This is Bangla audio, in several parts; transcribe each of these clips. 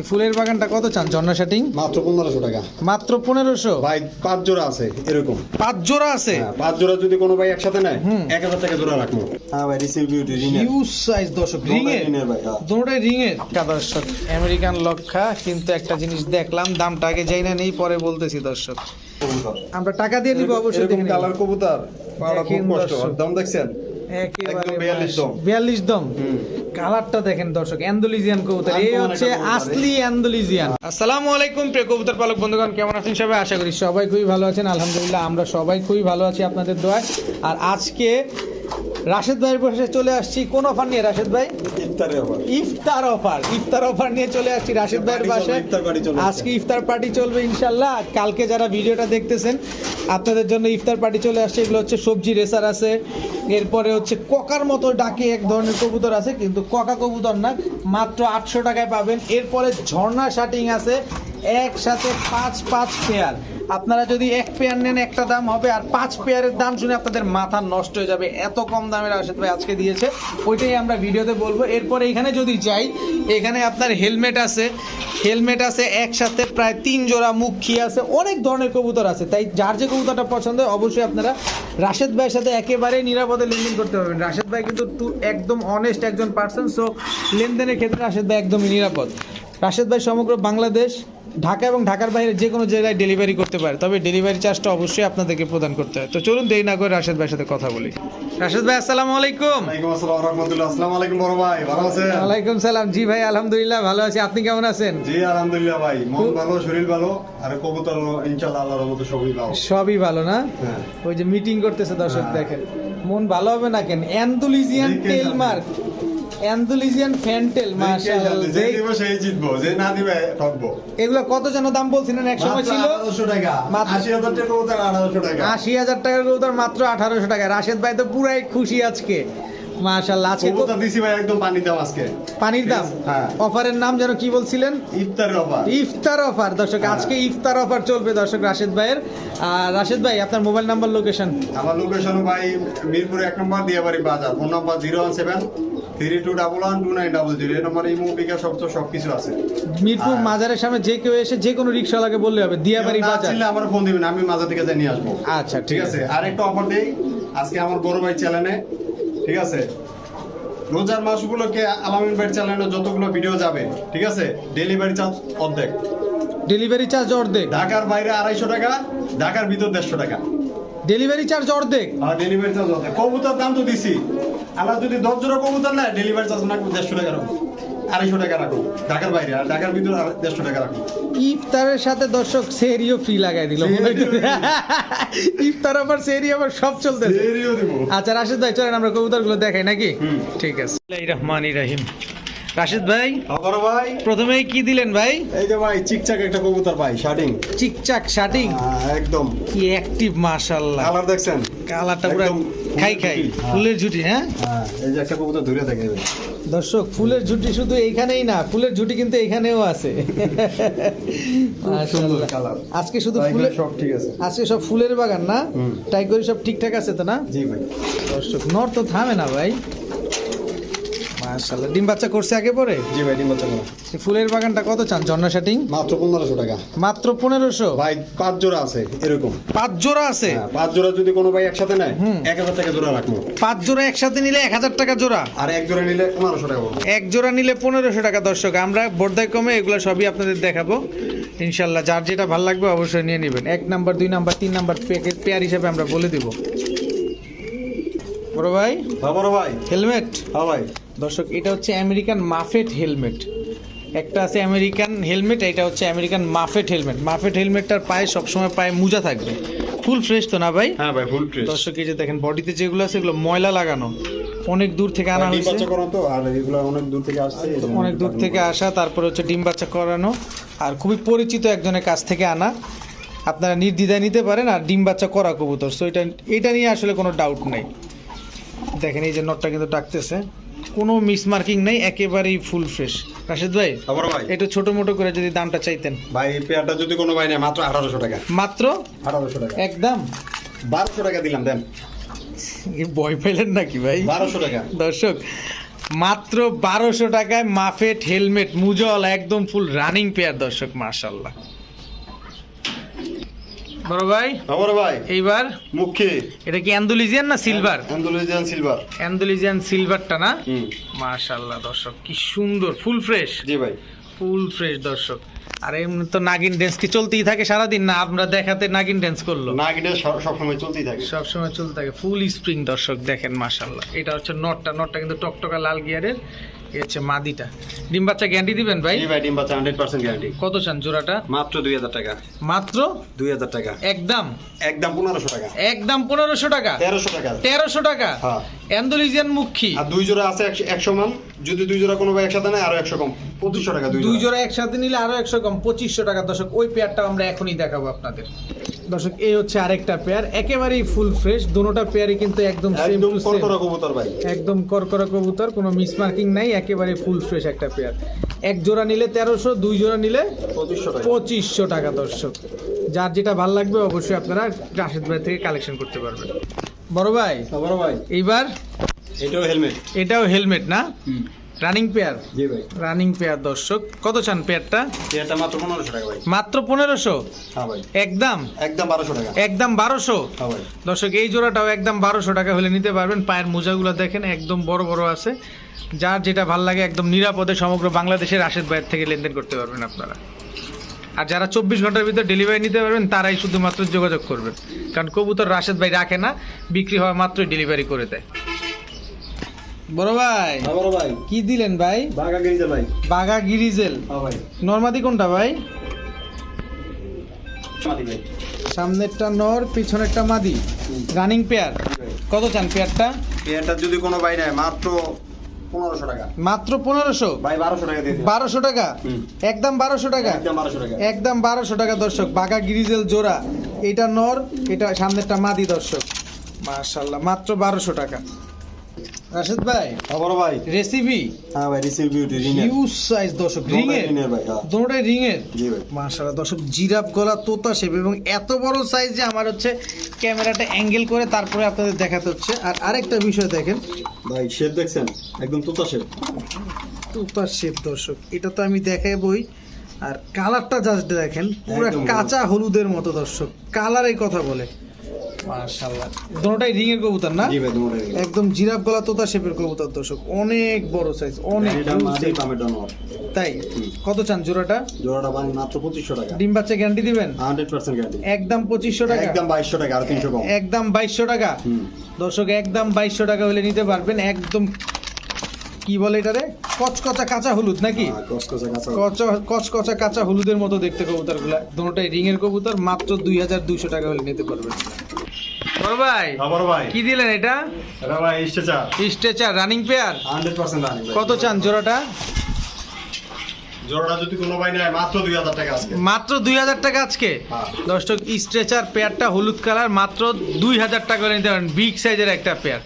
এই ফুলের বাগানটা কত চান? ঝর্ণা শাটিং মাত্র পনেরোশো টাকা। মাত্র পনেরোশো? ভাই পাঁচ জোড়া আছে এরকম। পাঁচ জোড়া আছে? হ্যাঁ, পাঁচ জোড়া যদি কোনো ভাই একসাথে নেয় হুম। এক হাজার টাকা জোড়া রাখব। হ্যাঁ ভাই রিসিভ বিউটি হিউজ সাইজ দর্শক রিং এর? ভাই হ্যাঁ। দুটোটাই রিং এর? দর্শক আমেরিকান লক্ষা কিন্তু একটা জিনিস দেখলাম দামটা আগে যাই না নেই পরে বলতেছি দর্শক। আমরা টাকা দিয়ে নিব অবশ্যই কালার কবুতর দাম দেখছেন? একেবারে একদম 42 দম। বিয়াল্লিশ দম। কালারটা দেখেন দর্শক অ্যান্ডোলিজিয়ান কবুতর। এই হচ্ছে আসলি অ্যান্ডোলিজিয়ান আসসালামু আলাইকুম প্রিয় কবুতর পালক বন্ধুগণ কেমন আছেন সবাই? আশা করি সবাই খুবই ভালো আছেন। আলহামদুলিল্লাহ আমরা সবাই খুবই ভালো আছি আপনাদের দোয়ায়। আর আজকে রাশেদ ভাইয়ের বসে চলে আসছি। কোন অফার নিয়ে রাশেদ ভাই? ইফতারে আবার ইফতার অফার। ইফতার অফার নিয়ে চলে আসছি রাশেদ ভাইয়ের চলবে। আজকে ইফতার পার্টি চলবে ইনশাল্লাহ। কালকে যারা ভিডিওটা দেখতেছেন আপনাদের জন্য ইফতার পার্টি চলে আসছে। এগুলো হচ্ছে সবজি রেসার আছে। এরপরে হচ্ছে ককার মতো ডাকে এক ধরনের কবুতর আছে কিন্তু ককা কবুতর না মাত্র আটশো টাকায় পাবেন। এরপরে ঝর্ণা শাটিং আছে। একসাথে পাঁচ পাঁচ পেয়ার। আপনারা যদি এক পেয়ার নেন, একটা দাম হবে, আর পাঁচ পেয়ারের দাম শুনে আপনাদের মাথা নষ্ট হয়ে যাবে। এত কম দামের আশাদ ভাই আজকে দিয়েছে, ওইটাই আমরা ভিডিওতে বলব। এরপরে এখানে যদি যাই, এখানে আপনার হেলমেট আছে। হেলমেট আছে, একসাথে প্রায় তিন জোড়া মুখী আছে, অনেক ধরনের কবুতর আছে। তাই যার যে কবুতরটা পছন্দ হয়, অবশ্যই আপনারা রাশেদ ভাইয়ের সাথে একেবারে নিরাপদে লেনদেন করতে পারবেন। রাশেদ ভাই কিন্তু টু- একদম অনেস্ট একজন পার্সন সো লেনদেনের ক্ষেত্রে রাশেদ ভাই একদমই নিরাপদ। রাশেদ ভাই সমগ্র বাংলাদেশ ঢাকা এবং ঢাকার বাইরে যে কোনো জায়গায় ডেলিভারি করতে পারে তবে ডেলিভারি চার্জটা অবশ্যই আপনাদেরকে প্রদান করতে হয়। তো চলুন দেরি না করে রাশেদ ভাইয়ের সাথে কথা বলি। রাশেদ ভাই আসসালামু আলাইকুম। ওয়ালাইকুম আসসালাম রহমতুল্লাহ। আসসালামু আলাইকুম বড় ভাই ভালো আছেন? ওয়ালাইকুম সালাম। জি ভাই আলহামদুলিল্লাহ ভালো আছি। আপনি কেমন আছেন? জি আলহামদুলিল্লাহ ভাই। মন ভালো শরীর ভালো আর কবুতর ইনশাআল্লাহ আল্লাহর মতো সবই ভালো। সবই ভালো না? হ্যাঁ। ওই যে মিটিং করতেছে দর্শক হ্যাঁ। দেখেন। মন ভালো হবে না কেন? অ্যান্ডুলিজিয়ান দেখে টেল যাবে। মার্ক অ্যান্ডুলিজিয়ান ফ্যান্টেল যে মাশাআল্লাহ। সেই জিতবো যে না দিবে ঠকবো। এগুলো কত যেন দাম বলছিলেন এক সময় ছিল? টাকা। টাকা কবুতর টাকা। টাকার কবুতর মাত্র আঠারোশো টাকা। রাশেদ ভাই তো পুরাই খুশি আজকে। মাশাআল্লাহ আজকে কবুতর দিছি ভাই একদম পানি দাম আজকে। পানির দাম? হ্যাঁ। অফারের নাম যেন কি বলছিলেন? ইফতারের অফার। ইফতার অফার। দর্শক হ্যাঁ। আজকে ইফতার অফার চলবে দর্শক রাশেদ ভাইয়ের। আর রাশেদ ভাই আপনার মোবাইল নাম্বার লোকেশন? আমার লোকেশন ভাই মিরপুর এক নম্বর দিয়াবাড়ি বাজার। Phone number zero one seven three two double one two nine double zero এই নম্বর ইমো বিকাশ সব তো আছে। মিরপুর হ্যাঁ। মাজারের সামনে যে কেউ এসে যে কোনো রিক্সাওয়ালাকে বললে হবে দিয়াবাড়ি বাজার। চিনলে আমার ফোন দিবেন আমি মাঝে থেকে জানিয়ে আসব। আচ্ছা ঠিক আছে। আর একটা অফার দেই আজকে আমার বড় ভাই চ্যানেলে ঠিক আছে? রোজার মাসগুলোকে আলামিন ভাই চ্যানেলে যতগুলো ভিডিও যাবে ঠিক আছে? ডেলিভারি চার্জ অর্ধেক। ডেলিভারি চার্জ অর্ধেক। ঢাকার বাইরে আড়াইশো টাকা ঢাকার ভিতর দেড়শো টাকা। ডেলিভারি চার্জ অর্ধেক। আর ডেলিভারি চার্জ অর্ধেক। কবুতর দাম তো দিছি। আমরা যদি দশ জোড়া কবুতর নেয় ডেলিভারি চার্জ রাখব দেড়শো টাকা রাখব। আড়াইশো টাকা রাখো ঢাকার বাইরে আর ঢাকার ভিতরে দেড়শো টাকা রাখো ইফতারের সাথে দর্শক সেরিও ফ্রি লাগাই দিল। ইফতার আবার সেরি আবার সব চলতে আচ্ছা রাশেদ ভাই চলেন আমরা কবুতরগুলো দেখাই নাকি? ঠিক আছে। রহমান রাহিম। রাশেদ ভাই আবার ভাই। প্রথমেই কি দিলেন ভাই? এই যে ভাই চিকচাক একটা কবুতর ভাই শার্টিং চিকচাক শাটিং? একদম। কি অ্যাক্টিভ মাশাআল্লাহ। কালার দেখছেন? কালারটা পুরো খাই খাই হ্যাঁ। ফুলের ঝুটি হ্যাঁ? হ্যাঁ এই যে একটা কবুতর ধরে থাকে। দর্শক ফুলের ঝুটি শুধু এইখানেই না ফুলের ঝুটি কিন্তু এখানেও আছে। আজকে শুধু ফুলের সব ঠিক আছে। আজকে সব ফুলের বাগান না? করে সব ঠিকঠাক আছে তো না? জি ভাই। দর্শক নর তো থামে না ভাই। মাশাআল্লাহ। ডিম বাচ্চা করছে আগে পরে? জি ভাই ডিম বাচ্চা করা। ফুলের বাগানটা কত চান? ঝর্ণা শাটিং মাত্র পনেরোশো টাকা। মাত্র পনেরোশো? ভাই পাঁচ জোড়া আছে এরকম। পাঁচ জোড়া আছে? হ্যাঁ, পাঁচ জোড়া যদি কোনো ভাই একসাথে নেয় হুম। এক হাজার টাকা জোড়া রাখব। পাঁচ জোড়া একসাথে নিলে এক হাজার টাকা জোড়া? আর এক জোড়া নিলে পনেরোশো টাকা পড়বে। এক জোড়া নিলে পনেরোশো টাকা দর্শক। আমরা বোর্দায় কমে এগুলো সবই আপনাদের দেখাবো। ইনশাল্লাহ যার যেটা ভালো লাগবে অবশ্যই নিয়ে নেবেন। এক নাম্বার দুই নাম্বার তিন নাম্বার প্যাকেট পেয়ার হিসাবে আমরা বলে দিব। বড় ভাই? হ্যাঁ বড় ভাই। হেলমেট? হ্যাঁ ভাই। দর্শক এটা হচ্ছে আমেরিকান মাফেট হেলমেট। একটা আছে আমেরিকান হেলমেট এটা হচ্ছে আমেরিকান মাফেট হেলমেট। মাফেট হেলমেটটার পায়ে সবসময় পায়ে মোজা থাকবে। ফুল ফ্রেশ তো না ভাই? হ্যাঁ ভাই ফুল ট্রেস দর্শক এই যে দেখেন বডিতে যেগুলো আছে এগুলো ময়লা লাগানো। অনেক দূর থেকে আনা ডিম হয়েছে। বাচ্চা করান তো আর এগুলো অনেক দূর থেকে আসছে অনেক দূর থেকে আসা তারপরে হচ্ছে ডিম বাচ্চা করানো। আর খুবই পরিচিত একজনের কাছ থেকে আনা। আপনারা নির্দ্বিধায় নিতে পারেন আর ডিম বাচ্চা করা কবুতর। সো এটা এটা নিয়ে আসলে কোনো ডাউট নেই। দেখেন এই যে নটটা কিন্তু ডাকতেছে। কোনো মিস মার্কিং নেই একেবারেই ফুল ফ্রেশ রাশেদ ভাই হ্যাঁ ভাই? একটু ছোট মোটো করে যদি দামটা চাইতেন। ভাই এই পেয়ারটা যদি কোনো ভাই নেয় মাত্র আঠারোশো টাকা। মাত্র? আঠারোশো টাকা। একদম? বারোশো টাকা দিলাম দেন। ভয় পেলেন নাকি ভাই? বারোশো টাকা। দর্শক মাত্র বারোশো টাকায় মাফেট হেলমেট মুজল একদম ফুল রানিং পেয়ার দর্শক মার্শাল্লাহ বড় ভাই? আমার ভাই। এইবার? মুখে। এটা কি অ্যান্ডুলিজিয়ান না সিলভার? Andalusian silver. অ্যান্ডুলিজিয়ান সিলভারটা না? হুম। মার্শাল্লাহ দর্শক কি সুন্দর ফুল ফ্রেশ। জি ভাই। ফুল ফ্রেশ দর্শক। আর এমনি তো নাগিন ড্যান্স কি চলতেই থাকে সারাদিন না? আমরা দেখাতে নাগিন ড্যান্স করল? না এটা সবসময় চলতেই থাকে। সবসময় চলতে থাকে। ফুল স্প্রিং দর্শক দেখেন মাশাল্লাহ। এটা হচ্ছে নটটা। নটটা কিন্তু টকটকা লাল গিয়ারের এ হচ্ছে মাদিটা। ডিম বাচ্চা গ্যারান্টি দিবেন ভাই? জি ভাই ডিম বাচ্চা হান্ড্রেড পার্সেন্ট গ্যারান্টি কত চান জোড়াটা? মাত্র দুই হাজার টাকা। মাত্র? দুই হাজার টাকা। একদম? একদম পনেরোশো টাকা। একদম পনেরোশো টাকা? তেরোশো টাকা। তেরোশো টাকা? হ্যাঁ। অ্যান্ডোলিজিয়ান মুখী। আর দুই জোড়া আছে একশো- একশো মান। যদি দুই জোড়া কোনো ভাই একসাথে নেয় আরও একশো কম। পঁচিশশো টাকা দুই জোড়া। একসাথে নিলে আরও একশো কম পঁচিশশো টাকা। দর্শক ওই পেয়ারটা আমরা এখনই দেখাবো আপনাদের। দর্শক এই হচ্ছে আরেকটা পেয়ার একেবারেই ফুল ফ্রেশ দুটোটা পেয়ারই কিন্তু একদম একদম করকরা কবুতর ভাই। একদম করকরা কবুতর কোনো মিস মার্কিং নাই একেবারে ফুল ফ্রেশ একটা পেয়ার এক জোড়া নিলে তেরোশো দুই জোড়া নিলে পঁচিশশো টাকা। দর্শক। যার যেটা ভালো লাগবে অবশ্যই আপনারা রাশেদ ভাই থেকে কালেকশন করতে পারবেন। বড় ভাই বড় ভাই। এইবার এটাও হেলমেট এটাও হেলমেট না? রানিং পেয়ার জি ভাই। রানিং পেয়ার দর্শক। কত চান পেয়ারটা এটা মাত্র পনেরোশো টাকা ভাই। মাত্র পনেরোশো? হ্যাঁ ভাই। একদম? একদম বারোশো টাকা। একদম বারোশো? হ্যাঁ ভাই। দর্শক এই জোড়াটাও একদম বারোশো টাকা হলে নিতে পারবেন। পায়ের মোজাগুলো দেখেন একদম বড় বড় আছে। যার যেটা ভালো লাগে একদম নিরাপদে সমগ্র বাংলাদেশের রাশেদ ভাইয়ের থেকে লেনদেন করতে পারবেন আপনারা। আর যারা চব্বিশ ঘণ্টার ভিতরে ডেলিভারি নিতে পারবেন তারাই শুধুমাত্র যোগাযোগ করবেন। কারণ কবুতর রাশেদ ভাই রাখে না বিক্রি হওয়া মাত্রই ডেলিভারি করে দেয়। বড় ভাই। হ্যাঁ বড় ভাই। কি দিলেন ভাই? বাঘা গিরিজেল হ্যাঁ ভাই। নর্মাদি কোনটা ভাই? সামনেরটা নর পিছনেরটা মাদি। Running pair. কত চান পেয়ারটা? পেয়ারটা যদি কোনো ভাই নেয় মাত্র পনেরোশো টাকা। মাত্র পনেরোশো? ভাই বারোশো টাকা বারোশো টাকা? একদম বারোশো টাকা? একদম বারোশো টাকা। দর্শক। বাঘা গিরিজেল জোড়া। এটা নর এটা সামনেরটা মাদি দর্শক। মার্শাল্লাহ মাত্র বারোশো টাকা। রাশেদ ভাই হ্যাঁ বড় ভাই। রেসিপি হ্যাঁ ভাই রিসিভ বিউটি রিনের হিউজ সাইজ দর্শক রিং এর? রিনের ভাই হ্যাঁ। দুটোটাই রিং এর? জি ভাই। মার্শাল্লাহ দর্শক জিরাফ গলা তোতা শেপ এবং এত বড় সাইজ যে আমার হচ্ছে ক্যামেরাটা অ্যাঙ্গেল করে তারপরে আপনাদের দেখাতে হচ্ছে। আর আরেকটা বিষয় দেখেন। ভাই শেপ দেখছেন? একদম তুতা শেপ তোতা শেপ দর্শক এটা তো আমি দেখাই বই। আর কালারটা জাস্ট দেখেন পুরো কাঁচা হলুদের মতো দর্শক। কালারের কথা বলে। মাশাআল্লাহ। দুটোটাই রিং এর কবুতর না? জি ভাই তোমার একদম জিরাফ গলা তোতা শেপের কবুতর দর্শক। অনেক বড় সাইজ অনেক এটা huge মাঝে নর তাই? কত চান জোড়াটা? জোড়াটা ভাই মাত্র টাকা। ডিম বাচ্চা গ্যারান্টি দিবেন? গ্যারান্টি একদম টাকা। একদম টাকা আর কম। একদম টাকা। দর্শক একদম টাকা হলে নিতে পারবেন। একদম কি বলে এটারে? কচকচা কাঁচা হলুদ নাকি? হ্যাঁ, কচকচা কাঁচা হলুদের মতো দেখতে কবুতরগুলা। দুটোটাই রিং এর কবুতর মাত্র দুই হাজার দুইশো টাকা হলে নিতে পারবেন। ভাই ভাই। কি দিলেন এটা? এটা ভাই stretcher. Stretcher running pair hundred percent রানি কত চান জোড়াটা? জোড়াটা যদি কোনো ভাই নেয় মাত্র দুই হাজার টাকা আজকে। মাত্র দুই হাজার টাকা আজকে? হ্যাঁ। দর্শক স্ট্রেচার পেয়ারটা হলুদ কালার মাত্র দুই হাজার টাকা হলে নিতে পারেন। বিগ সাইজের একটা পেয়ার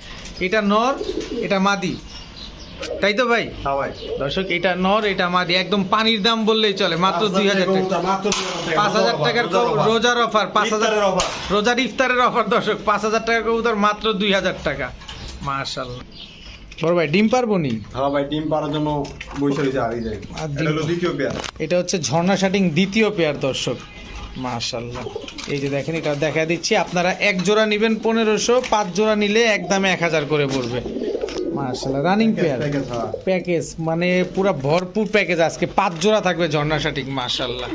এটা নর এটা মাদি। তাই তো ভাই? হ্যাঁ দর্শক এটা নর এটা মাদি একদম পানির দাম বললেই চলে মাত্র দুই হাজার পাঁচ হাজার টাকার রোজার অফার পাঁচ রোজার ইফতারের অফার দর্শক পাঁচ হাজার টাকা কবুতর মাত্র দুই হাজার টাকা। মার্শাল্লাহ বড় ভাই ডিম পারব নি? হ্যাঁ ভাই ডিম জন্য আর দ্বিতীয় পেয়ার। এটা হচ্ছে ঝর্ণা শাটিং দ্বিতীয় পেয়ার দর্শক। মার্শাল্লাহ এই যে দেখেন এটা দেখা দিচ্ছি আপনারা এক জোড়া নেবেন পনেরোশো পাঁচ জোড়া নিলে একদমে এক হাজার করে পড়বে। মার্শাল্লাহ রানিং পেয়ার প্যাকেজ। মানে পুরো ভরপুর প্যাকেজ আজকে পাঁচ জোড়া থাকবে ঝর্ণা শাটিং মার্শাল্লাহ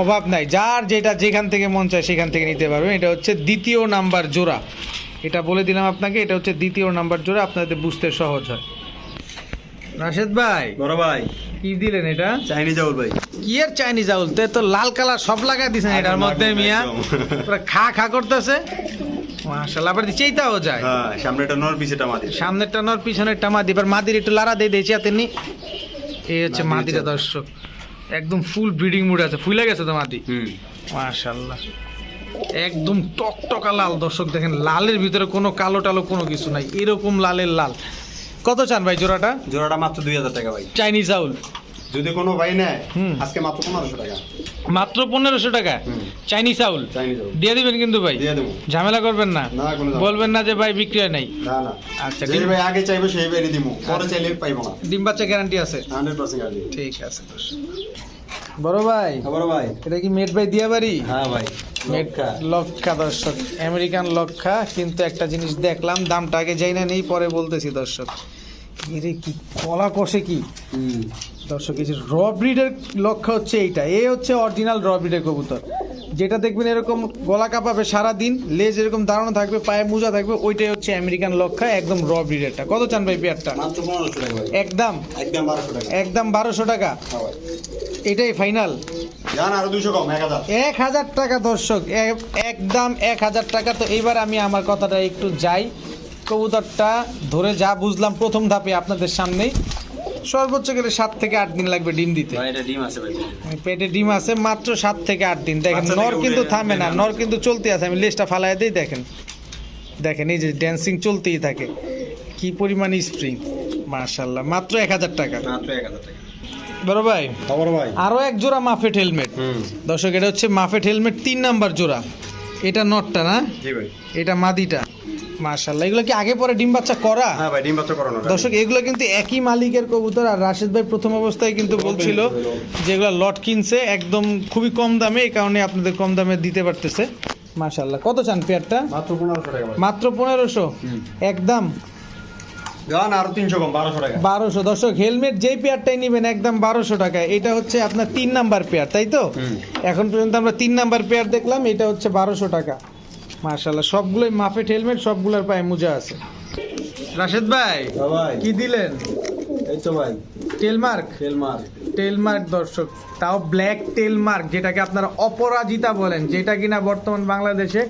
অভাব নাই যার যেটা যেখান থেকে মন চায় সেখান থেকে নিতে পারবেন এটা হচ্ছে দ্বিতীয় নাম্বার জোড়া। এটা বলে দিলাম আপনাকে এটা হচ্ছে দ্বিতীয় নাম্বার জোড়া আপনাদের বুঝতে সহজ হয়। রাশেদ ভাই বড় ভাই। কি দিলেন এটা? চাইনিজ আউল ভাই। কি এর চাইনিজ আউল? তে তো লাল কালার সব লাগাই দিছেন এটার মধ্যে মিয়া। পুরো খা খা করতেছে। মাশাআল্লাহ আবার চেইতাও যায়। হ্যাঁ সামনে একটা নর পিছেটা মাদি। সামনেরটা নর পিছনেরটা মাদি। এবার মাদির একটু লারা দিয়ে দিয়েছি হাতে নি। এই হচ্ছে মাদির দর্শক। একদম ফুল ব্রিডিং মুড আছে। ফুলে গেছে তো মাদি? হুম। মাশাআল্লাহ। একদম টকটকা লাল। দর্শক দেখেন লালের ভিতরে কোনো কালো টালো কোনো কিছু নাই। এরকম লালের লাল। কত চান ভাই জোড়াটা? জোড়াটা মাত্র দুই হাজার টাকা ভাই। চাইনিজ চাউল। যদি কোনো ভাই নেয় আজকে মাত্র পনেরোশো টাকা। মাত্র পনেরোশো টাকা? চাইনিজ চাউল? দিয়ে দিবেন কিন্তু ভাই? ঝামেলা করবেন না। বলবেন না যে ভাই বিক্রি হয় নাই আচ্ছা, যে ভাই আগে চাইবে সেই ভাই দিব পরে চাইলে পাইবো না। ডিম বাচ্চা গ্যারান্টি আছে? হান্ড্রেড পার্সেন্ট গাড়ি ঠিক আছে বড় ভাই খবর ভাই। এটা কি মেট ভাই দিয়া বাড়ি হ্যাঁ ভাই। লক্ষা। দর্শক। আমেরিকান লক্ষা। কিন্তু একটা জিনিস দেখলাম দামটা আগে যাই না নেই পরে বলতেছি দর্শক। এরে কি কলা কষে কি? দর্শক এই যে র ব্রিডের লক্ষ্য হচ্ছে এইটা। এ হচ্ছে অরিজিনাল র ব্রিডের কবুতর। যেটা দেখবেন এরকম গলা কাঁপাবে সারা দিন লেজ এরকম দাঁড়ানো থাকবে পায়ে মোজা থাকবে ওইটাই হচ্ছে আমেরিকান লক্ষা একদম র ব্রিডেরটা কত চান ভাই পেয়ারটা? একদম? একদম বারোশো টাকা। হ্যাঁ এটাই ফাইনাল এক হাজার। টাকা দর্শক একদম এক হাজার টাকা। তো এইবার আমি আমার কথাটা একটু যাই। কবুতরটা ধরে যা বুঝলাম প্রথম ধাপে আপনাদের সামনেই। সর্বোচ্চ গেলে সাত থেকে আট দিন লাগবে ডিম দিতে। ভাই এটা ডিম আছে ভাই। পেটে ডিম আছে মাত্র সাত থেকে আট দিন। দেখেন নর কিন্তু থামে না নর কিন্তু চলতে আছে। আমি লেজটা ফালাই দিই দেখেন। দেখেন এই যে ড্যান্সিং চলতেই থাকে। কি পরিমাণ স্প্রিং মার্শাল্লাহ মাত্র এক হাজার টাকা। মাত্র এক হাজার টাকা। বড় ভাই খবর ভাই। এক জোড়া মাফেট হেলমেট দর্শক এটা হচ্ছে মাফেট হেলমেট তিন নাম্বার জোড়া। এটা নটটা না? জি ভাই। এটা মাদিটা। মার্শাল্লাহ এগুলো কি আগে পরে ডিম বাচ্চা করা? হ্যাঁ ভাই ডিম বাচ্চা করানো। দর্শক এগুলো কিন্তু একই মালিকের কবুতর আর রাশেদ ভাই প্রথম অবস্থায় কিন্তু বলছিল যেগুলো লট কিনছে একদম খুবই কম দামে এই কারণে আপনাদের কম দামে দিতে পারতেছে। মার্শাল্লাহ কত চান পেয়ারটা? মাত্র পনেরোশো টাকা মাত্র পনেরোশো? হুম। একদম জান আরও তিনশো কম বারোশো টাকা। বারোশো। দর্শক হেলমেট যেই পেয়ারটাই নেবেন একদম বারোশো টাকায় এটা হচ্ছে আপনার তিন নাম্বার পেয়ার তাই তো? এখন পর্যন্ত আমরা তিন নাম্বার পেয়ার দেখলাম এটা হচ্ছে বারোশো টাকা। মার্শাল্লাহ সবগুলোই মাফেট হেলমেট সবগুলোর পায়ে মোজা আছে। রাশেদ ভাই ভাই। কি দিলেন? এই তো ভাই। টেলমার্ক দর্শক। তাও ব্ল্যাক টেলমার্ক যেটাকে আপনারা অপরাজিতা বলেন যেটা কিনা বর্তমান বাংলাদেশে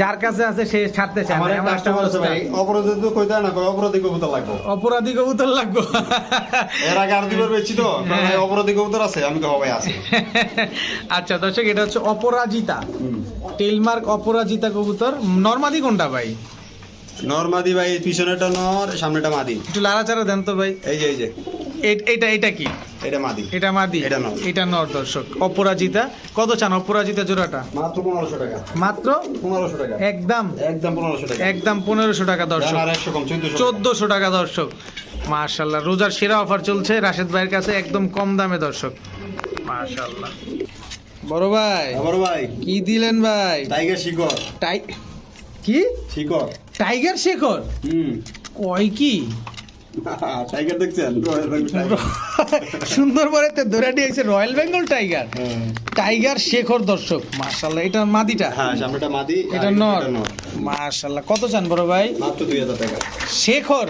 যার কাছে আছে সে ছাড়তে চায় না, একটা ভাই অপরাধী তো কইতে না অপরাধী কবুতর লাগবে। অপরাধী কবুতর লাগবো। এর আগে আর দুবার বেচছি তো অপরাধী কবুতর আছে আমি কই ভাই আছে। আচ্ছা দর্শক এটা হচ্ছে অপরাজিতা। টেলমার্ক অপরাজিতা কবুতর। নর্মাদি কোনটা ভাই? নরমাদি ভাই পিছনেটা নর সামনেটা মাদি। একটু লাড়াচাড়া দেন তো ভাই। এই যে এই যে। এটা এটা কি? এটা মাদি। এটা মাদি? এটা নর। এটা নর দর্শক। অপরাজিতা। কত চান অপরাজিতা জোড়াটা? মাত্র পনেরোশো টাকা। মাত্র? পনেরোশো টাকা। একদম? একদম পনেরোশো টাকা। একদম পনেরোশো টাকা দর্শক। আর একশো কম চোদ্দশো চোদ্দশো টাকা দর্শক। মার্শাল্লাহ রোজার সেরা অফার চলছে রাশেদ ভাইয়ের কাছে একদম কম দামে দর্শক। মার্শাল্লাহ বড় ভাই আমার ভাই। কি দিলেন ভাই? টাইগার শিকর টাই কি? শিকর টাইগার শেখর? হুম। কয় কি? টাইগার দেখছেন? সুন্দর বলে তো ধরে দিয়েছে রয়্যাল বেঙ্গল টাইগার। হ্যাঁ। টাইগার শেখর দর্শক মার্শাল্লাহ এটা মাদিটা? হ্যাঁ সামনেটা মাদি এটা নর। নর। মার্শাল্লাহ কত চান বড় ভাই? মাত্র দুই হাজার টাকা। শেখর?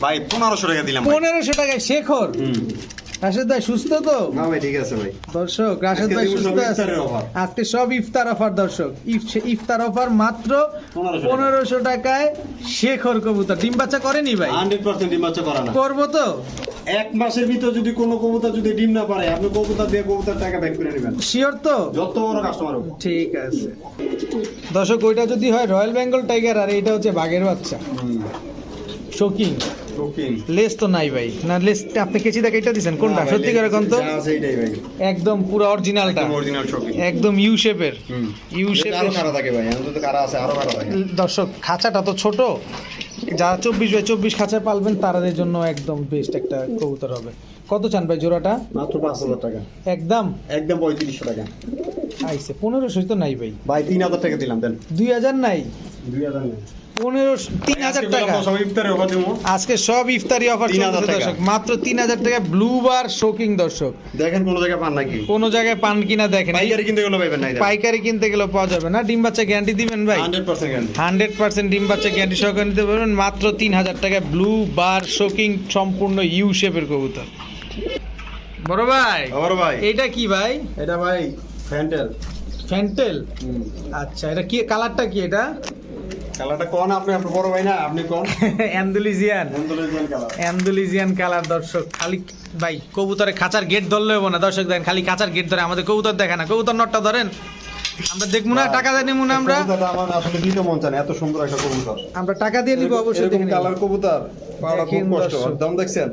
ভাই পনেরোশো টাকা দিলাম ভাই। পনেরোশো টাকায় শেখর? হুম। রাশেদ ভাই সুস্থ তো? না ভাই ঠিক আছে ভাই। দর্শক রাশেদ ভাই সুস্থ আছে। আজকে সব ইফতার অফার দর্শক। ইফতার অফার মাত্র পনেরোশো টাকায় শেখর কবুতর। ডিম বাচ্চা করেনি ভাই? হান্ড্রেড পার্সেন্ট ডিম বাচ্চা করা করব তো? এক মাসের ভিতর যদি কোনো কবুতর যদি ডিম না পারে আপনি কবুতর দিয়ে কবুতর টাকা ব্যাক করে নেবেন। শিওর তো? যত বড় কাস্টমার ঠিক আছে। দর্শক ওইটা যদি হয় রয়্যাল বেঙ্গল টাইগার আর এটা হচ্ছে বাঘের বাচ্চা। শোকিং শৌখিন। লেস তো নাই ভাই। না লেস আপনি কেচি দেখে এটা দিচ্ছেন কোনটা? সত্যি করে কোন তো? একদম পুরো অরিজিনালটা অরিজিনাল শৌখিন। একদম ইউ শেপের ইউ এটা আরও কারা থাকে ভাই? অন্তত কারা আছে আরও কারা থাকে? দর্শক খাঁচাটা তো ছোট। যারা চব্বিশ বাই চব্বিশ খাঁচা পালবেন তাদের জন্য একদম বেস্ট একটা কবুতর হবে। কত চান ভাই জোড়াটা? মাত্র পাঁচ হাজার টাকা। একদম? একদম পঁয়ত্রিশশো টাকা। আইসে পনেরোশো তো নাই ভাই। ভাই তিন হাজার টাকা দিলাম দেন। দুই হাজার নাই? দুই হাজার নেই। তিন হাজার টাকা। আজকে সব ইফতারি অফার 3000 চলছে টাকা। দর্শক। মাত্র তিন হাজার টাকা ব্লু বার শোকিং দর্শক। দেখেন কোনো জায়গায় পান নাকি? কোনো জায়গায় পান কিনা দেখেন। পাইকারি কিনতে গেলে পাইকারি কিনতে গেলেও পাওয়া যাবে না। ডিম বাচ্চা গ্যারান্টি দিবেন ভাই? হান্ড্রেড পার্সেন্ট ডিম বাচ্চা গ্যারান্টি সহকারে নিতে পারবেন। মাত্র তিন হাজার টাকা ব্লু বার শোকিং সম্পূর্ণ ইউ শেপের কবুতর। বড় ভাই ভাই। এইটা কি ভাই? এটা ভাই ফ্যান্টেল ফ্যান্টেল আচ্ছা এটা কি কালারটা কি এটা? কালারটা কোন আপনি? আপনার বড় ভাই না আপনি কোন? Andalusian. Andalusian colour Andalusian colour দর্শক খালি ভাই কবুতরে খাঁচার গেট ধরলে হব না। দর্শক দেখেন খালি খাঁচার গেট ধরে আমাদের কবুতর দেখে না। কবুতর নটটা ধরেন আমরা দেখব না টাকা দিয়ে নিবো না আমরা? আমার আসলে দিতে মন চায় এত সুন্দর একটা কবুতর। আমরা টাকা দিয়ে নিবো অবশ্যই। কালার কবুতর পাওয়াটা খুব কষ্ট। দাম দেখছেন?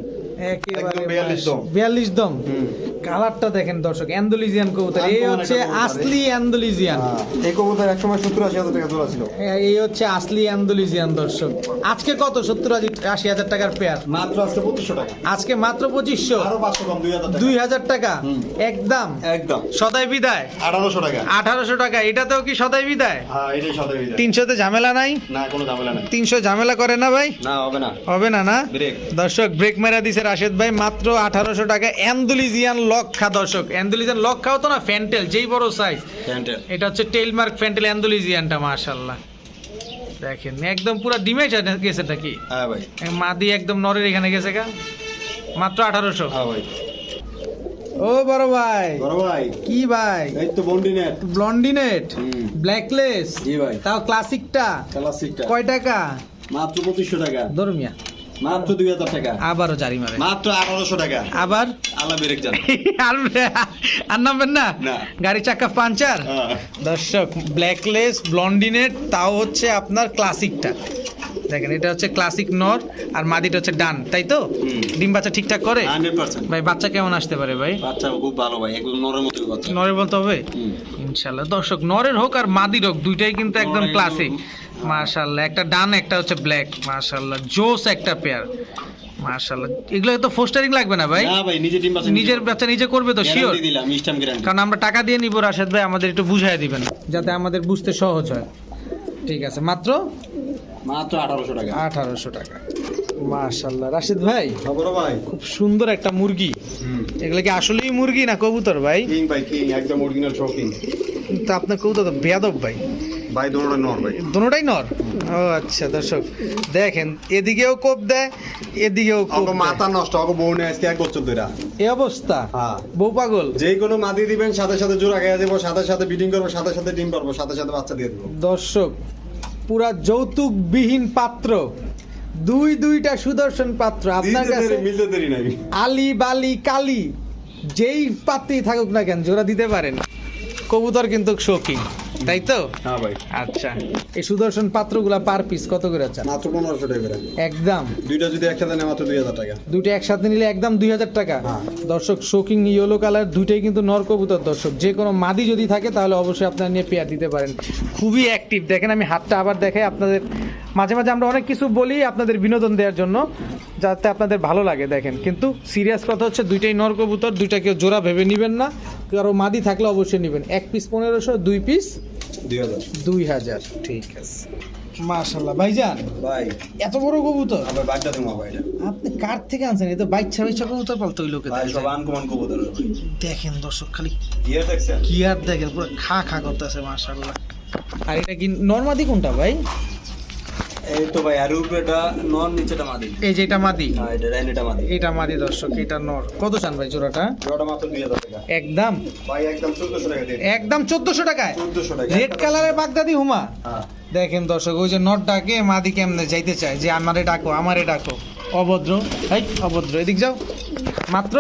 একেবারে একদম 42 দম। বিয়াল্লিশ দম। কালারটা দেখেন দর্শক অ্যান্ডোলিজিয়ান কবুতর। এই হচ্ছে আসলি অ্যান্ডোলিজিয়ান এই কবুতর একসময় সত্তর আশি হাজার টাকা জোড়া ছিল। এই হচ্ছে আসলি অ্যান্ডোলিজিয়ান দর্শক। আজকে কত? সত্তর আশি হাজার টাকার পেয়ার মাত্র আজকে পঁচিশশো টাকা। আজকে মাত্র পঁচিশশো। দুই হাজার টাকা। একদম। একদম। সদাই বিদায়। আঠারোশো টাকা। আঠারোশো টাকা। এটাতেও কি সদাই বিদায়? হ্যাঁ সদাই বিদায়। তিনশোতে ঝামেলা নাই? না কোনো ঝামেলা নাই। তিনশো ঝামেলা করে না ভাই? না হবে না। হবে না না? দর্শক ব্রেক মেরা দিছে রাশেদ ভাই মাত্র আঠারোশো টাকা অ্যান্ডুলিজিয়ান লক্ষা দর্শক। অ্যান্ডুলিজিয়ান লক্ষাও তো না ফ্যান্টেল যেই বড় সাইজ প্যান্টের এটা হচ্ছে টেলমার্ক ফ্যান্টেল অ্যান্ডুলিজিয়ানটা মাশাল্লাহ দেখেন একদম পুরো ডিমে গেছে নাকি হ্যাঁ ভাই। মা দিয়ে একদম নরের এখানে গেছে গা। মাত্র আঠারোশো। হ্যাঁ ভাই। ও বড় ভাই। বড় ভাই। কি ভাই? এই তো বন্ডিনেট ব্লন্ডিনেট ব্ল্যাকলেস জি ভাই। তাও ক্লাসিকটা ক্লাসিকটা কয় টাকা? মাত্র পঁচিশশো টাকা। ধর্মিয়া মাত্র দুই হাজার টাকা। আবারও জারি মারে। মাত্র আঠারোশো টাকা। আবার? ব্রেক জান। আর আর নামবেন না। গাড়ি চাকা পাঞ্চার? হ্যাঁ। দর্শক ব্ল্যাকলেস ব্লন্ডিনেট তাও হচ্ছে আপনার ক্লাসিকটা দেখেন এটা হচ্ছে ক্লাসিক নর আর মাদিটা হচ্ছে ডান তাই তো? ডিম বাচ্চা ঠিকঠাক করে? ভাই বাচ্চা কেমন আসতে পারে ভাই? বাচ্চা খুব ভালো ভাই একদম নরের মতো বাচ্চা। নরের বলতে হবে? হুম। ইনশাল্লাহ। দর্শক নরের হোক আর মাদির হোক দুইটাই কিন্তু একদম ক্লাসিক মাশাল্লাহ একটা ডান একটা হচ্ছে ব্ল্যাক মাশাল্লাহ জোস একটা পেয়ার মাশাল্লাহ এগুলো তো ফোস্টারিং লাগবে না ভাই? ভাই নিজে ডিম বাচ্চা নিজের বাচ্চা নিজে করবে তো শিওর দিলাম ইস্টাম গ্যারান্টি কারণ আমরা টাকা দিয়ে নিব রাশেদ ভাই আমাদের একটু বুঝাই দিবেন যাতে আমাদের বুঝতে সহজ হয়। ঠিক আছে মাত্র? মাত্র আঠারোশো টাকা। আঠারোশো টাকা। মাশাল্লাহ রাশেদ ভাই ভাই? খুব সুন্দর একটা মুরগি। এগুলো কি আসলেই মুরগি না কবুতর ভাই? কিং ভাই কিং একদম অরিজিনাল কিন্তু আপনার কবুতর তো বেয়াদব ভাই। ভাই দোনোটা নর ভাই। দুটোটাই নর? ও আচ্ছা দর্শক দেখেন এদিকেও কোপ দেয় এদিকেও কোপ মাথা নষ্ট অগ বউ নিয়ে আজকে এক বছর ধরে। এই অবস্থা? হ্যাঁ। বউ পাগল? যে কোনো মাদি দিবেন সাথে সাথে জোড়া খেয়ে দেবো সাথে সাথে বিডিং করব সাথে সাথে ডিম পারব সাথে সাথে বাচ্চা দিয়ে দেবো। দর্শক পুরা যৌতুকবিহীন পাত্র দুই দুইটা সুদর্শন পাত্র আপনার কাছে আলি বালি কালি যেই পাত্রেই থাকুক না কেন জোড়া দিতে পারেন। কবুতর কিন্তু শৌখিন। তাই তো? হ্যাঁ ভাই। আচ্ছা। এই সুদর্শন পাত্রগুলা পার পিস কত করে চান? মাত্র 1500 টাকা করে। একদম। দুইটা যদি একসাথে নেয় মাত্র দুই হাজার টাকা। দুটো একসাথে নিলে একদম দুই হাজার টাকা। হ্যাঁ। দর্শক শোকিং ইয়েলো কালার দুইটাই কিন্তু নর কবুতর দর্শক। যে কোনো মাদি যদি থাকে তাহলে অবশ্যই আপনারা নিয়ে পেয়ার দিতে পারেন। খুবই অ্যাক্টিভ দেখেন আমি হাতটা আবার দেখাই আপনাদের মাঝে মাঝে আমরা অনেক কিছু বলি আপনাদের বিনোদন দেওয়ার জন্য যাতে আপনাদের ভালো লাগে দেখেন। কিন্তু সিরিয়াস কথা হচ্ছে দুইটাই নর কবুতর দুইটা কেউ জোড়া ভেবে নেবেন না কারও মাদি থাকলে অবশ্যই নেবেন। এক পিস পনেরোশো দুই পিস দুই হাজার। ঠিক আছে। মাশাল্লাহ ভাইজান ভাই। এত বড় কবুতর? আবার বাচ্চা দেবো ভাই আপনি কার থেকে আনছেন? এই তো বাচ্চা বাচ্চা কবুতর পালতো ওই লোকে ভাই সব আনকমন কবুতর দেখেন দর্শক খালি দেখছেন? কি আর দেখেন পুরো খা খা করতেছে মাশাল্লাহ আর এটা কি নর্মাদি কোনটা ভাই? এই তো ভাই আর উপরেটা নন নিচেটা মাদি। এই যে এটা মাদি? হ্যাঁ এটা রাইনিটা মাদি। এটা মাদি দর্শক এটা নর। কত চান ভাই জোড়াটা? জোড়াটা মাত্র দুই হাজার টাকা। একদম? ভাই একদম চোদ্দশো টাকা দিয়ে একদম চোদ্দশো টাকায়? টাকা রেড কালারের বাগদাদি হুমা? হ্যাঁ। দেখেন দর্শক ওই যে নট ডাকে মাদি কেমনে যাইতে চায়? যে আমারে ডাকো আমারে ডাকো। অভদ্র। এই অভদ্র। এদিক যাও। মাত্র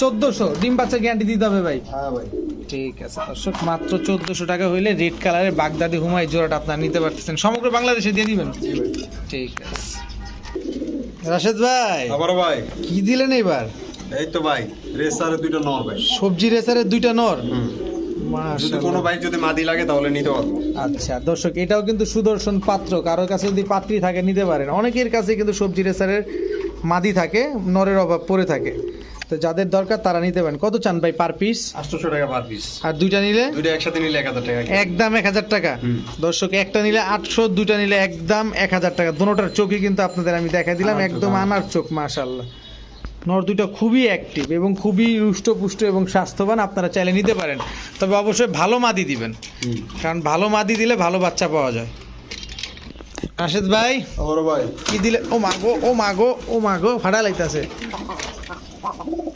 চোদ্দশো। ডিম বাচ্চা গ্যারান্টি দিতে হবে ভাই। হ্যাঁ ভাই। ঠিক আছে। দর্শক মাত্র চোদ্দশো টাকা হইলে রেড কালারের বাগদাদি হুমায় জোড়াটা আপনার নিতে পারতেছেন। সমগ্র বাংলাদেশে দিয়ে দিবেন? ঠিক আছে। রাশেদ ভাই আবার ভাই। কি দিলেন এবার এই তো ভাই রেসারে দুইটা নর ভাই। সবজি রেসারের দুইটা নর? হুম। যদি কোনো। ভাই যদি মাদি লাগে তাহলে নিতে পারব। আচ্ছা দর্শক এটাও কিন্তু সুদর্শন পাত্র। কারোর কাছে যদি পাত্রী থাকে নিতে পারেন। অনেকের কাছে কিন্তু সবজি রেসারের মাদি থাকে নরের অভাব পড়ে থাকে। তো যাদের দরকার তারা নিতে পারেন। কত চান ভাই পার পিস আটশো টাকা পার পিস আর দুইটা নিলে? দুইটা একসাথে নিলে এক হাজার টাকা একদম এক হাজার টাকা। দর্শক একটা নিলে আটশো দুটা নিলে একদম এক হাজার টাকা। দুটার চোখই কিন্তু আপনাদের আমি দেখা দিলাম। একদম হ্যাঁ। আনার চোখ মাশাল্লাহ নর দুটো খুবই অ্যাক্টিভ এবং খুবই রুষ্টপুষ্ট এবং স্বাস্থ্যবান আপনারা চাইলে নিতে পারেন। তবে অবশ্যই ভালো মাদি দিবেন। কারণ ভালো মাদি দিলে ভালো বাচ্চা পাওয়া যায়। রাশেদ ভাই? ভাই। কি দিলে? ও মাগো ও মাগো ও মাগো ভাড়া লাইতাছে।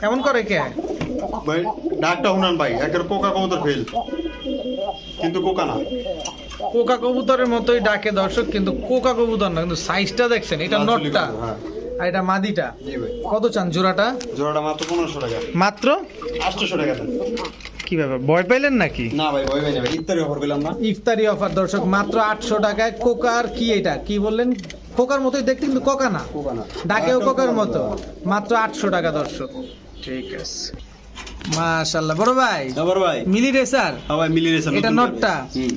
কেমন করে কে? ভাই ডাকটা শুনান ভাই একের কোকা কবুতর ফেল কিন্তু কোকা না। কোকা কবুতরের মতোই ডাকে দর্শক কিন্তু কোকা কবুতর না কিন্তু সাইজটা দেখছেন এটা নটটা হ্যাঁ। আর এটা মাদিটা। কত চান? জোড়াটা? জোড়াটা মাত্র পনেরোশো টাকা। মাত্র? আটশোশো টাকা কি ব্যাপার? ভয় পাইলেন নাকি? না ভাই ভয় ভাই। ইফতারি অফার পেলাম না। ইফতারি অফার দর্শক মাত্র আটশো টাকায় কোকার কি এটা? কি বললেন? কোকার মতোই দেখতে কিন্তু কোকা না। ডাকেও কোকার মতো। মাত্র আটশো টাকা দর্শক। ঠিক আছে। মাশাল্লাহ বড় ভাই? আবার ভাই। মিলি রেসার হ্যাঁ ভাই মিলি রেছে এটা নটটা?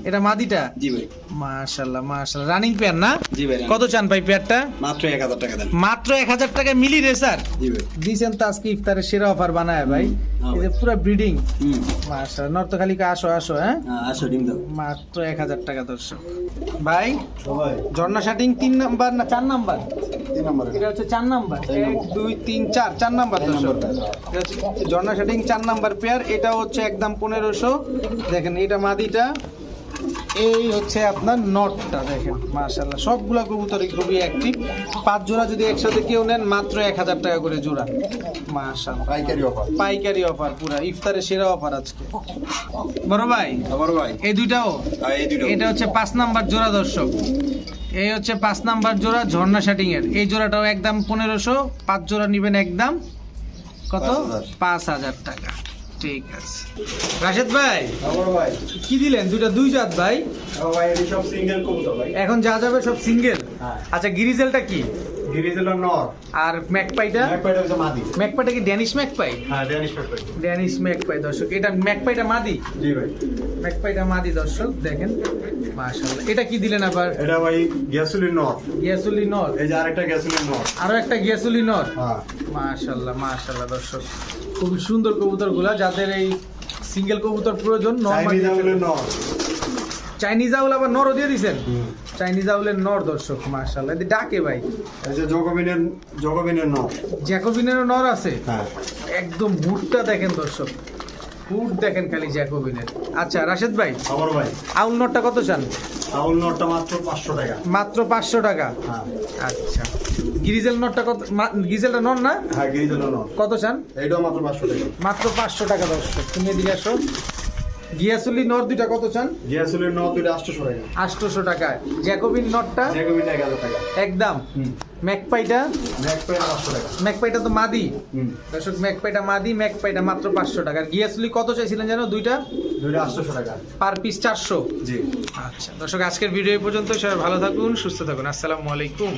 এটা মাদিটা? জি ভাই। মাশাল্লাহ মাশাল্লাহ রানিং পেয়ার না? জি ভাই কত চান ভাই পেয়ারটা? মাত্র এক হাজার টাকা দেন। মাত্র এক হাজার টাকা মিলি রেসার জি ভাই। দিয়েছেন তো আজকে ইফতারের সেরা অফার বানায় ভাই। হ্যাঁ এই যে পুরো ব্রিডিং। হুম। মাশাল্লাহ নর্তখালিকা আসো আসো হ্যাঁ? আসো ডিম দাও। মাত্র এক হাজার টাকা দর্শক। ভাই? ভাই। ঝর্ণা শাটিং তিন নাম্বার না চার নাম্বার? তিন নম্বর। এটা হচ্ছে চার নাম্বার। এক দুই তিন চার চার নাম্বার চার দর্শক। ঝর্ণা শাটিং চার নাম্বার পেয়ার এটা হচ্ছে একদম পনেরোশো। দেখেন এটা মাদিটা। এই হচ্ছে আপনার নটটা দেখেন মার্শাল্লাহ সবগুলা কবুতরই খুবই অ্যাক্টিভ পাঁচ জোড়া যদি একসাথে কেউ নেন মাত্র এক হাজার টাকা করে জোড়া। মার্শাল্লাহ পাইকারি অফার পাইকারি অফার পুরা। ইফতারের সেরা অফার আজকে। বড় ভাই? আবার ভাই। এই দুইটাও? আর এই দুটো এটা হচ্ছে পাঁচ নাম্বার জোড়া দর্শক। এই হচ্ছে পাঁচ নাম্বার জোড়া ঝর্ণা শাটিং এর এই জোড়াটাও একদম পনেরোশো। পাঁচ জোড়া নিবেন একদম কত? পাঁচ হাজার। টাকা। ঠিক আছে। রাশেদ ভাই ভাই। কি দিলেন? দুইটা দুই জাত ভাই। এখন যা যাবে সব সিঙ্গেল হ্যাঁ। আচ্ছা গিরিজেলটা কি? নর আর ম্যাকপাইটা ম্যাকপাইটা হচ্ছে মাদি। ম্যাকপাইটা কি ড্যানিশ ম্যাকপাই হ্যাঁ ড্যানিশ ম্যাকপাই ড্যানিশ ম্যাকপাই দর্শক। এটা ম্যাকপাইটা মাদি? জি ভাই। ম্যাকপাইটা মাদি দর্শক দেখেন। মাশাআল্লাহ। এটা কি দিলেন আবার? এটা ভাই গ্যাসোলিন নর। গিয়াসুলি নর। এই যে আরেকটা গ্যাসোলিন নর। আরও একটা গিয়াসুলি নর? হ্যাঁ। মাশাল্লাহ দর্শক। খুবই সুন্দর কবুতরগুলা যাদের এই সিঙ্গেল কবুতর প্রয়োজন চাইনিজ আউল আবার নরও দিয়ে দিছেন? চাইনিজ আউলের নর দর্শক মাশাল্লাহ এদের ডাকে ভাই। এই যে জগবিনের জগবিনের নর। জ্যাকোবিনেরও নর আছে? হ্যাঁ। একদম বুটটা দেখেন দর্শক। বুট দেখেন খালি জ্যাকোবিনের। আচ্ছা রাশেদ ভাই আবার ভাই। আউল নরটা কত চান? আউল নরটা মাত্র পাঁচশো টাকা। মাত্র পাঁচশো টাকা? হ্যাঁ। আচ্ছা। গিরিজেল নরটা কত গিরিজেলটা নর না? হ্যাঁ গিরিজেলার নর। কত চান? এইটাও মাত্র পাঁচশো টাকা। মাত্র পাঁচশো টাকা দর্শক। তুমি এদিকে আসো। গিয়াসুলি নর দুইটা কত চান? গ্যাসোলিন নর দুইটা আটশোশো টাকা। আটশোশো টাকায়। জ্যাকোবিন জগবিন এক টাকা। একদম। ম্যাকপাইটা? ম্যাকপাইটা পাঁচশো টাকা। ম্যাকপাইটা তো মাদি। দর্শক ম্যাকপাইটা মাদি ম্যাকপাইটা মাত্র পাঁচশো টাকা। আর গিয়াসুলি কত চাইছিলেন জানো দুইটা? দুইটা আটশোশো টাকা। পার পিস চারশো। জি। আচ্ছা দর্শক আজকের ভিডিও এই পর্যন্ত সবাই ভালো থাকুন সুস্থ থাকুন। আসসালামু আলাইকুম।